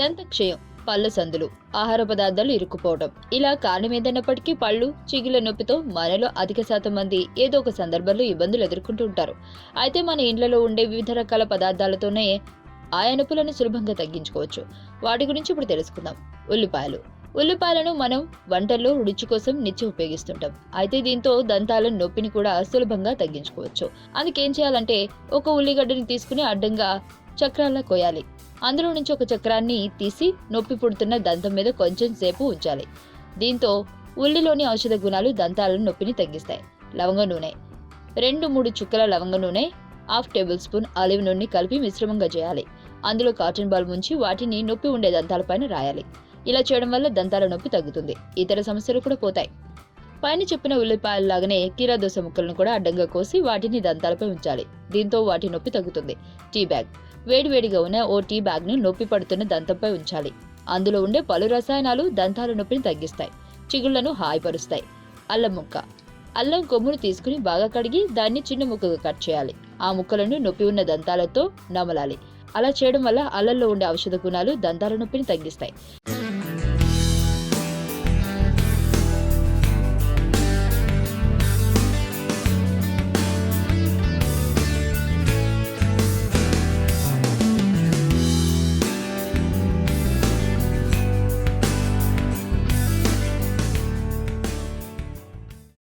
దంతక్షయం పళ్ళ సందులు ఆహార పదార్థాలు ఇరుక్కుపోవడం. ఇలా కారణం ఏదైనప్పటికీ పళ్ళు చిగుల నొప్పితో మనలో అధిక శాతం మంది ఏదో ఒక సందర్భంలో ఇబ్బందులు ఎదుర్కొంటూ ఉంటారు. అయితే మన ఇండ్లలో ఉండే వివిధ రకాల పదార్థాలతోనే ఆయా నొప్పులను సులభంగా తగ్గించుకోవచ్చు. వాటి గురించి ఇప్పుడు తెలుసుకుందాం. ఉల్లిపాయలు. ఉల్లిపాయలను మనం వంటల్లో రుచి కోసం నిత్యం ఉపయోగిస్తుంటాం. అయితే దీంతో దంతాల నొప్పిని కూడా సులభంగా తగ్గించుకోవచ్చు. అందుకేం చేయాలంటే ఒక ఉల్లిగడ్డని తీసుకుని అడ్డంగా చక్రాల్లో కోయాలి అందులో నుంచి ఒక చక్రాన్ని తీసి నొప్పి పుడుతున్న దంతం మీద కొంచెం సేపు ఉంచాలి. దీంతో ఉల్లిలోని ఔషధ గుణాలు దంతాల నొప్పిని తగ్గిస్తాయి. లవంగ నూనె. రెండు మూడు చుక్కల లవంగ నూనె హాఫ్ టేబుల్ స్పూన్ ఆలివ్ నూనె కలిపి మిశ్రమంగా చేయాలి. అందులో కాటన్ బాల్ ముంచి వాటిని నొప్పి ఉండే దంతాలపైన రాయాలి. ఇలా చేయడం వల్ల దంతాల నొప్పి తగ్గుతుంది. ఇతర సమస్యలు కూడా పోతాయి. పైన చెప్పిన ఉల్లిపాయల్లాగానే కీరా దోస ముక్కలను కూడా అడ్డంగా కోసి వాటిని దంతాలపై ఉంచాలి. దీంతో వాటి నొప్పి తగ్గుతుంది. Tea bag. వేడివేడిగా ఉన్న ఓ టీ బ్యాగ్ను నొప్పి పడుతున్న దంతంపై ఉంచాలి. అందులో ఉండే పలు రసాయనాలు దంతాల నొప్పిని తగ్గిస్తాయి. చిగుళ్ళను హాయిపరుస్తాయి. అల్లం ముక్క. అల్లం కొమ్మును తీసుకుని బాగా కడిగి దాన్ని చిన్న ముక్కగా కట్ చేయాలి. ఆ ముక్కలను నొప్పి ఉన్న దంతాలతో నమలాలి. అలా చేయడం వల్ల అల్లంలో ఉండే ఔషధ గుణాలు దంతాల నొప్పిని తగ్గిస్తాయి.